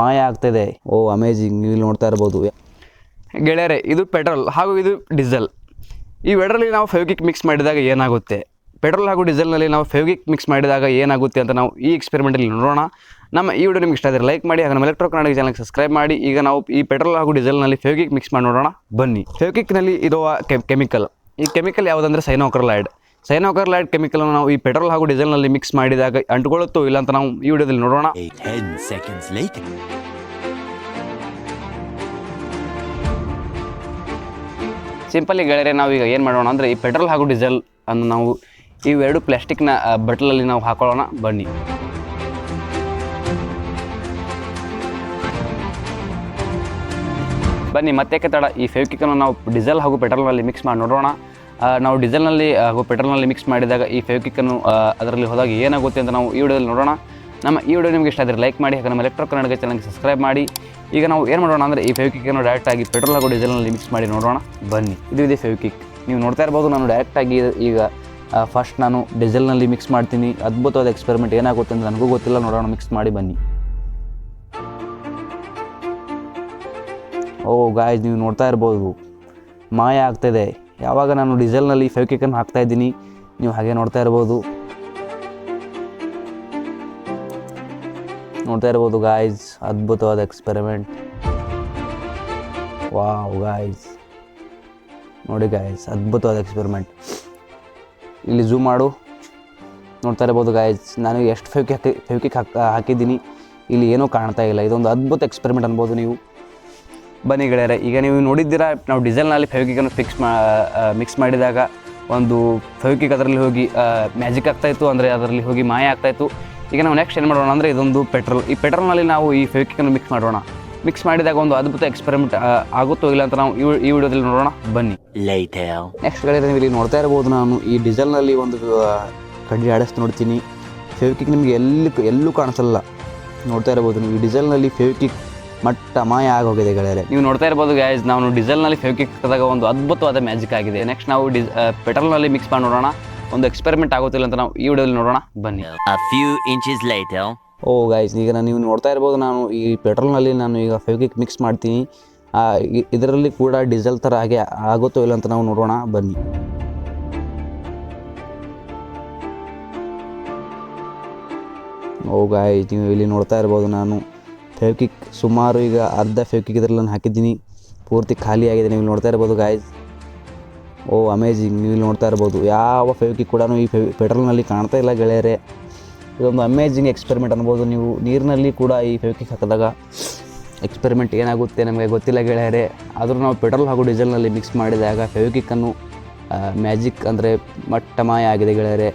ಮಾಯ ಆಗ್ತಿದೆ. ಓ, ಅಮೇಜಿಂಗ್ ನೀವು ನೋಡ್ತಾ ಇರ್ಬೋದು. ಗೆಳೆಯರೆ, ಇದು ಪೆಟ್ರೋಲ್ ಹಾಗೂ ಇದು ಡೀಸೆಲ್. ಈ ಎರಡರಲ್ಲಿ ನಾವು ಫೆವಿಕಿಕ್ ಮಿಕ್ಸ್ ಮಾಡಿದಾಗ ಏನಾಗುತ್ತೆ? ಪೆಟ್ರೋಲ್ ಹಾಗೂ ಡೀಸೆಲ್ನಲ್ಲಿ ನಾವು ಫೆವಿಕಿಕ್ ಮಿಕ್ಸ್ ಮಾಡಿದಾಗ ಏನಾಗುತ್ತೆ ಅಂತ ನಾವು ಈ ಎಕ್ಸ್ಪೆರಿಮೆಂಟಲ್ಲಿ ನೋಡೋಣ. ನಮ್ಮ ಈ ವಿಡಿಯೋ ನಿಮ್ಗೆ ಇಷ್ಟ ಆದರೆ ಲೈಕ್ ಮಾಡಿ, ಹಾಗೂ ನಮ್ಮ ಎಲೆಕ್ಟ್ರೋ ಕನ್ನಡ ಚಾನಲ್ಗೆ ಸಬ್ಸ್ಕ್ರೈಬ್ ಮಾಡಿ. ಈಗ ನಾವು ಈ ಪೆಟ್ರೋಲ್ ಹಾಗೂ ಡೀಸೆಲ್ನಲ್ಲಿ ಫೆವಿಕಿಕ್ ಮಿಕ್ಸ್ ಮಾಡಿ ನೋಡೋಣ. ಬನ್ನಿ. ಫೆವಿಕಿಕ್ನಲ್ಲಿ ಇರುವ ಕೆಮಿಕಲ್ ಈ ಕೆಮಿಕಲ್ ಯಾವುದಂದರೆ ಸೈನೋಕ್ರಲೈಡ್ ಸೈನೋಕ್ರಲೈಡ್ ಕೆಮಿಕಲನ್ನು ನಾವು ಈ ಪೆಟ್ರೋಲ್ ಹಾಗೂ ಡೀಸೆಲ್ನಲ್ಲಿ ಮಿಕ್ಸ್ ಮಾಡಿದಾಗ ಅಂಟುಕೊಳ್ಳುತ್ತೋ ಇಲ್ಲ ಅಂತ ನಾವು ಈ ವಿಡಿಯೋದಲ್ಲಿ ನೋಡೋಣ. A 10 ಸಿಂಪಲಿ ಗೆಳೆಯರೆ ನಾವು ಈಗ ಏನು ಮಾಡೋಣ ಅಂದರೆ ಈ ಪೆಟ್ರೋಲ್ ಹಾಗೂ ಡೀಸೆಲ್ ಅನ್ನು ನಾವು ಇವೆರಡು ಪ್ಲಾಸ್ಟಿಕ್ನ ಬಟ್ಲಲ್ಲಿ ನಾವು ಹಾಕೊಳ್ಳೋಣ. ಬನ್ನಿ. ಬನ್ನಿ ಮತ್ತೆ ತಡ? ಈ ಫೆವಿಕಿಕನ್ನು ನಾವು ಡೀಸೆಲ್ ಹಾಗೂ ಪೆಟ್ರೋಲ್ನಲ್ಲಿ ಮಿಕ್ಸ್ ಮಾಡಿ ನೋಡೋಣ. ನಾವು ಡೀಸೆಲ್ನಲ್ಲಿ ಹಾಗೂ ಪೆಟ್ರೋಲ್ನಲ್ಲಿ ಮಿಕ್ಸ್ ಮಾಡಿದಾಗ ಈ ಫೆವಿಕಿಕ್ಕನ್ನು ಅದರಲ್ಲಿ ಹೋದಾಗ ಏನಾಗುತ್ತೆ ಅಂತ ನಾವು ಈ ವಿಡಿಯೋದಲ್ಲಿ ನೋಡೋಣ. ನಮ್ಮ ಈ ವಿಡಿಯೋ ನಿಮಗೆ ಇಷ್ಟ ಆದರೆ ಲೈಕ್ ಮಾಡಿ, ಹಾಗೆ ನಮ್ಮ ಎಲೆಕ್ಟ್ರೋ ಕನ್ನಡ ಚಾನಲ್ಗೆ ಸಬ್ಸ್ಕ್ರೈಬ್ ಮಾಡಿ. ಈಗ ನಾವು ಏನು ಮಾಡೋಣ ಅಂದರೆ ಈ ಫೆವಿಕಿಕನ್ನು ಡೈರೆಕ್ಟಾಗಿ ಪೆಟ್ರೋಲ್ ಹಾಗೂ ಡೀಸೆಲ್ನಲ್ಲಿ ಮಿಕ್ಸ್ ಮಾಡಿ ನೋಡೋಣ. ಬನ್ನಿ. ಇದು ಇದೆ ಫೆವಿಕಿಕ್ ನೀವು ನೋಡ್ತಾ ಇರ್ಬೋದು, ನಾನು ಡೈರೆಕ್ಟಾಗಿ ಈಗ ಫಸ್ಟ್ ನಾನು ಡೀಸೆಲ್ನಲ್ಲಿ ಮಿಕ್ಸ್ ಮಾಡ್ತೀನಿ. ಅದ್ಭುತವಾದ ಎಕ್ಸ್ಪೆರಿಮೆಂಟ್ ಏನಾಗುತ್ತೆ ಅಂತ ನನಗೂ ಗೊತ್ತಿಲ್ಲ. ನೋಡೋಣ ಮಿಕ್ಸ್ ಮಾಡಿ, ಬನ್ನಿ. ಓ ಗಾಯ್ಸ್ ನೀವು ನೋಡ್ತಾ ಇರ್ಬೋದು. ಮಾಯ ಆಗ್ತಾಯಿದೆ ಯಾವಾಗ ನಾನು ಡೀಸೆಲ್ನಲ್ಲಿ ಫೆವಿಕಿಕನ್ನು ಹಾಕ್ತಾ ಇದ್ದೀನಿ, ನೀವು ಹಾಗೆ ನೋಡ್ತಾ ಇರ್ಬೋದು. ನೋಡ್ತಾ ಇರ್ಬೋದು ಗಾಯ್ಸ್ ಅದ್ಭುತವಾದ ಎಕ್ಸ್ಪೆರಿಮೆಂಟ್ ವಾವ್ ಗಾಯ್ಸ್ ನೋಡಿ ಗಾಯ್ಸ್ ಅದ್ಭುತವಾದ ಎಕ್ಸ್ಪೆರಿಮೆಂಟ್ ಇಲ್ಲಿ ಝೂಮ್ ಮಾಡು. ನೋಡ್ತಾ ಇರ್ಬೋದು ಗಾಯ್ಸ್ ನಾನು ಎಷ್ಟು ಫೆವಿಕ್ ಹಾಕಿ ಫೆವಿಕಿಕ್ ಹಾಕ್, ಹಾಕಿದ್ದೀನಿ. ಇಲ್ಲಿ ಏನೂ ಕಾಣ್ತಾ ಇಲ್ಲ. ಇದೊಂದು ಅದ್ಭುತ ಎಕ್ಸ್ಪೆರಿಮೆಂಟ್ ಅನ್ಬೋದು ನೀವು. ಬನ್ನಿ ಗೆಳೆಯರೆ ಈಗ ನೀವು ನೋಡಿದ್ದೀರಾ ನಾವು ಡೀಸೆಲ್ನಲ್ಲಿ ಫೆವಿಕಿಕನ್ನು ಫಿಕ್ಸ್ ಮಾ ಮಿಕ್ಸ್ ಮಾಡಿದಾಗ ಒಂದು ಫೆವಿಕಿಕ್ ಅದರಲ್ಲಿ ಹೋಗಿ ಮ್ಯಾಜಿಕ್ ಆಗ್ತಾಯಿತ್ತು ಅಂದರೆ ಅದರಲ್ಲಿ ಹೋಗಿ ಮಾಯ ಆಗ್ತಾಯಿತ್ತು ಈಗ ನಾವು ನೆಕ್ಸ್ಟ್ ಏನು ಮಾಡೋಣ ಅಂದರೆ ಇದೊಂದು ಪೆಟ್ರೋಲ್. ಈ ಪೆಟ್ರೋಲ್ನಲ್ಲಿ ನಾವು ಈ ಫೆವಿಕಿಕನ್ನು ಮಿಕ್ಸ್ ಮಾಡೋಣ. ಮಿಕ್ಸ್ ಮಾಡಿದಾಗ ಒಂದು ಅದ್ಭುತ ಎಕ್ಸ್ಪೆರಿಮೆಂಟ್ ಆಗುತ್ತೋ ಇಲ್ಲ ಅಂತ ನಾವು ಈ ಈ ವಿಡಿಯೋದಲ್ಲಿ ನೋಡೋಣ. ಬನ್ನಿ. ಲೈಟ್ ನೆಕ್ಸ್ಟ್ ಗೆಳೆಯರೆ ನೀವು ಇಲ್ಲಿ ನೋಡ್ತಾ ಇರ್ಬೋದು ನಾನು ಈ ಡೀಸೆಲ್ನಲ್ಲಿ ಒಂದು ಕಡ್ಡಿ ಆಡಿಸ್ತಾ ನೋಡ್ತೀನಿ. ಫೆವಿಕಿಕ್ ನಿಮಗೆ ಎಲ್ಲಿ ಎಲ್ಲೂ ಕಾಣಿಸಲ್ಲ. ನೋಡ್ತಾ ಇರ್ಬೋದು ನೀವು ಈ ಡೀಸೆಲ್ನಲ್ಲಿ ಫೆವಿಕಿಕ್ ಮಟ್ಟ ಮಾಯ ಆಗೋಗಿದೆ ಗೆಳೆಯರೆ. ನೀವು ನೋಡ್ತಾ ಇರ್ಬೋದು ಗ್ಯಾಸ್ ನಾವು ಡೀಸೆಲ್ನಲ್ಲಿ ಫೆವಿಕಿಕ್ ಹಾಕಿದಾಗ ಒಂದು ಅದ್ಭುತವಾದ ಮ್ಯಾಜಿಕ್ ಆಗಿದೆ. ನೆಕ್ಸ್ಟ್ ನಾವು ಡಿಸ್ ಪೆಟ್ರೋಲ್ನಲ್ಲಿ ಮಿಕ್ಸ್ ಮಾಡಿ ನೋಡೋಣ. ಒಂದು ಎಕ್ಸ್ಪೆರಿಮೆಂಟ್ ಆಗುತ್ತಿಲ್ಲ ಅಂತ ನಾವು ಈ ವಿಡಿಯೋದಲ್ಲಿ ನೋಡೋಣ. ಬನ್ನಿ. Few few inches later. Oh guys ಈಗ ನಾನು ನೀವು ನೋಡ್ತಾ ಇರ್ಬೋದು ನಾನು ಈ ಪೆಟ್ರೋಲ್ನಲ್ಲಿ ನಾನು ಈಗ ಫೆವಿಕಿಕ್ ಮಿಕ್ಸ್ ಮಾಡ್ತೀನಿ. ಇದರಲ್ಲಿ ಕೂಡ ಡೀಸೆಲ್ ಥರ ಹಾಗೆ ಆಗುತ್ತೋ ಇಲ್ಲ ಅಂತ ನಾವು ನೋಡೋಣ. ಬನ್ನಿ. ಓ ಗಾಯ್ಸ್ ನೀವು ಇಲ್ಲಿ ನೋಡ್ತಾ ಇರ್ಬೋದು ನಾನು. ಫೆವಿಕಿಕ್ ಸುಮಾರು ಈಗ ಅರ್ಧ ಫೆವಿಕಿಕ್ ಇದ್ರಲ್ಲಿ ನಾನು ಹಾಕಿದ್ದೀನಿ. ಪೂರ್ತಿ ಖಾಲಿ ಆಗಿದೆ, ನೀವು ನೋಡ್ತಾ ಇರ್ಬೋದು ಗಾಯ್ಸ್ ಓ ಅಮೇಜಿಂಗ್ ನೀವು ನೋಡ್ತಾ ಇರ್ಬೋದು. ಯಾವ ಫೆವಿಕಿಕ್ ಕೂಡ ಈ ಫೆವಿ ಪೆಟ್ರೋಲ್ನಲ್ಲಿ ಕಾಣ್ತಾ ಇಲ್ಲ ಗೆಳೆಯರೆ. ಇದೊಂದು ಅಮೇಜಿಂಗ್ ಎಕ್ಸ್ಪೆರಿಮೆಂಟ್ ಅನ್ಬೋದು ನೀವು. ನೀರಿನಲ್ಲಿ ಕೂಡ ಈ ಫೆವಿಕಿಕ್ ಹಾಕಿದಾಗ ಎಕ್ಸ್ಪೆರಿಮೆಂಟ್ ಏನಾಗುತ್ತೆ ನಮಗೆ ಗೊತ್ತಿಲ್ಲ ಗೆಳೆಯರೆ. ಆದರೂ ನಾವು ಪೆಟ್ರೋಲ್ ಹಾಗೂ ಡೀಸೆಲ್ನಲ್ಲಿ ಮಿಕ್ಸ್ ಮಾಡಿದಾಗ ಫೆವಿಕಿಕ್ಕನ್ನು ಮ್ಯಾಜಿಕ್ ಅಂದರೆ ಮಟ್ಟಮಾಯ ಆಗಿದೆ ಗೆಳೆಯರೆ.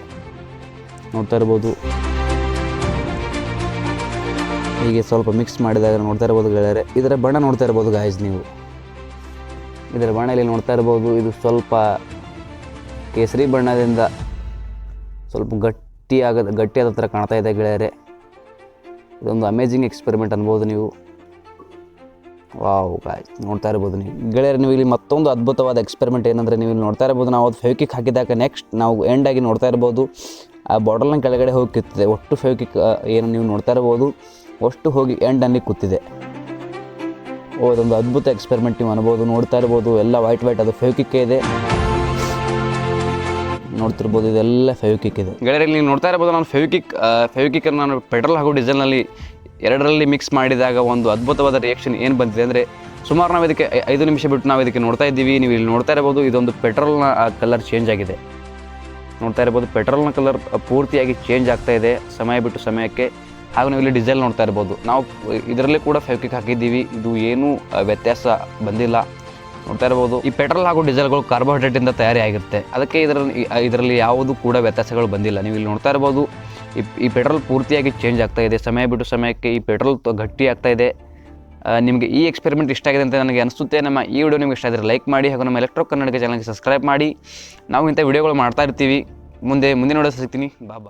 ನೋಡ್ತಾ ಇರ್ಬೋದು. ಹೀಗೆ ಸ್ವಲ್ಪ ಮಿಕ್ಸ್ ಮಾಡಿದಾಗ ನೋಡ್ತಾ ಇರ್ಬೋದು ಗೆಳೆಯರೆ. ಇದರ ಬಣ್ಣ ನೋಡ್ತಾ ಇರ್ಬೋದು ಗಾಯ್ಸ್ ನೀವು. ಇದರ ಬಣ್ಣ ಇಲ್ಲಿ ನೋಡ್ತಾ ಇರ್ಬೋದು, ಇದು ಸ್ವಲ್ಪ ಕೇಸರಿ ಬಣ್ಣದಿಂದ ಸ್ವಲ್ಪ ಗಟ್ಟಿಯಾಗದ, ಗಟ್ಟಿಯಾದ ಥರ ಕಾಣ್ತಾ ಇದೆ ಗೆಳೆಯರೆ. ಇದೊಂದು ಅಮೇಜಿಂಗ್ ಎಕ್ಸ್ಪೆರಿಮೆಂಟ್ ಅನ್ಬೋದು ನೀವು. ವಾವ್ ಗಾಯ್ ನೋಡ್ತಾ ಇರ್ಬೋದು ನೀವು. ಗೆಳೆಯರೆ, ನೀವು ಇಲ್ಲಿ ಮತ್ತೊಂದು ಅದ್ಭುತವಾದ ಎಕ್ಸ್ಪೆರಿಮೆಂಟ್ ಏನಂದರೆ ನೀವು ಇಲ್ಲಿ ನೋಡ್ತಾ ಇರ್ಬೋದು. ನಾವು ಅದು ಫೆವಿಕಿಕ್ ಹಾಕಿದಾಗ ನೆಕ್ಸ್ಟ್ ನಾವು ಎಂಡಾಗಿ ನೋಡ್ತಾ ಇರ್ಬೋದು. ಆ ಬಾಟಲ್ನ ಕೆಳಗಡೆ ಹೋಗಿ ಕಿತ್ತಿದೆ ಒಟ್ಟು ಫೆವಿಕಿಕ್ ಏನು ನೀವು ನೋಡ್ತಾ ಇರ್ಬೋದು. ಅಷ್ಟು ಹೋಗಿ ಎಂಡಲ್ಲಿ ಕೂತಿದೆ. ಓ ಅದೊಂದು ಅದ್ಭುತ ಎಕ್ಸ್ಪೆರಿಮೆಂಟ್ ನೀವು ಅನ್ಬೋದು, ನೋಡ್ತಾ ಇರ್ಬೋದು, ಎಲ್ಲ ವೈಟ್ ವೈಟ್ ಅದು ಫೆವಿಕಿಕ್ ಇದೆ. ನೋಡ್ತಿರ್ಬೋದು, ಇದೆಲ್ಲ ಫೆವಿಕಿಕ್ ಇದೆ. ಗೆಳೆಯರಲ್ಲಿ ನೀವು ನೋಡ್ತಾ ಇರ್ಬೋದು, ನಾನು ಫೆವಿಕಿಕ್ ಫೆವಿಕಿಕ್ಕನ್ನು ನಾನು ಪೆಟ್ರೋಲ್ ಹಾಗೂ ಡೀಸೆಲ್ನಲ್ಲಿ ಎರಡರಲ್ಲಿ ಮಿಕ್ಸ್ ಮಾಡಿದಾಗ ಒಂದು ಅದ್ಭುತವಾದ ರಿಯಾಕ್ಷನ್ ಏನು ಬಂದಿದೆ ಅಂದರೆ, ಸುಮಾರು ನಾವು ಇದಕ್ಕೆ ಐದು ನಿಮಿಷ ಬಿಟ್ಟು ನಾವು ಇದಕ್ಕೆ ನೋಡ್ತಾ ಇದ್ದೀವಿ, ನೀವು ಇಲ್ಲಿ ನೋಡ್ತಾ ಇರ್ಬೋದು, ಇದೊಂದು ಪೆಟ್ರೋಲ್ನ ಕಲರ್ ಚೇಂಜ್ ಆಗಿದೆ. ನೋಡ್ತಾ ಇರ್ಬೋದು ಪೆಟ್ರೋಲ್ನ ಕಲರ್ ಪೂರ್ತಿಯಾಗಿ ಚೇಂಜ್ ಆಗ್ತಾ ಇದೆ, ಸಮಯ ಬಿಟ್ಟು ಸಮಯಕ್ಕೆ. ಹಾಗೂ ನೀವು ಇಲ್ಲಿ ಡೀಸೆಲ್ ನೋಡ್ತಾ ಇರ್ಬೋದು. ನಾವು ಇದರಲ್ಲಿ ಕೂಡ ಫೆವಿಕಿಕ್ ಹಾಕಿದ್ದೀವಿ. ಇದು ಏನೂ ವ್ಯತ್ಯಾಸ ಬಂದಿಲ್ಲ. ನೋಡ್ತಾ ಇರ್ಬೋದು. ಈ ಪೆಟ್ರೋಲ್ ಹಾಗೂ ಡೀಸೆಲ್ಗಳು ಕಾರ್ಬೋಹೈಡ್ರೇಟಿಂದ ತಯಾರಿ ಆಗಿರುತ್ತೆ. ಅದಕ್ಕೆ ಇದರಲ್ಲಿ ಇದರಲ್ಲಿ ಯಾವುದು ಕೂಡ ವ್ಯತ್ಯಾಸಗಳು ಬಂದಿಲ್ಲ. ನೀವು ಇಲ್ಲಿ ನೋಡ್ತಾ ಇರ್ಬೋದು, ಈ ಈ ಪೆಟ್ರೋಲ್ ಪೂರ್ತಿಯಾಗಿ ಚೇಂಜ್ ಆಗ್ತಾ ಇದೆ. ಸಮಯ ಬಿಟ್ಟು ಸಮಯಕ್ಕೆ ಈ ಪೆಟ್ರೋಲ್ ಗಟ್ಟಿ ಆಗ್ತಾ ಇದೆ. ನಿಮಗೆ ಈ ಎಕ್ಸ್ಪೆರಿಮೆಂಟ್ ಇಷ್ಟ ಆಗಿದೆ ಅಂತ ನನಗೆ ಅನಿಸುತ್ತೆ. ನಮ್ಮ ಈ ವಿಡಿಯೋ ನಿಮಗೆ ಇಷ್ಟ ಆದರೆ ಲೈಕ್ ಮಾಡಿ ಹಾಗೂ ನಮ್ಮ ಎಲೆಕ್ಟ್ರೋ ಕನ್ನಡಕ್ಕೆ ಚಾನಲ್ಗೆ ಸಬ್ಸ್ಕ್ರೈಬ್ ಮಾಡಿ. ನಾವು ಇಂಥ ವಿಡಿಯೋಗಳು ಮಾಡ್ತಾ ಇರ್ತೀವಿ. ಮುಂದೆ, ಮುಂದಿನ ವಿಡಿಯೋ ಸಿಗ್ತೀನಿ. ಬಾಬಾ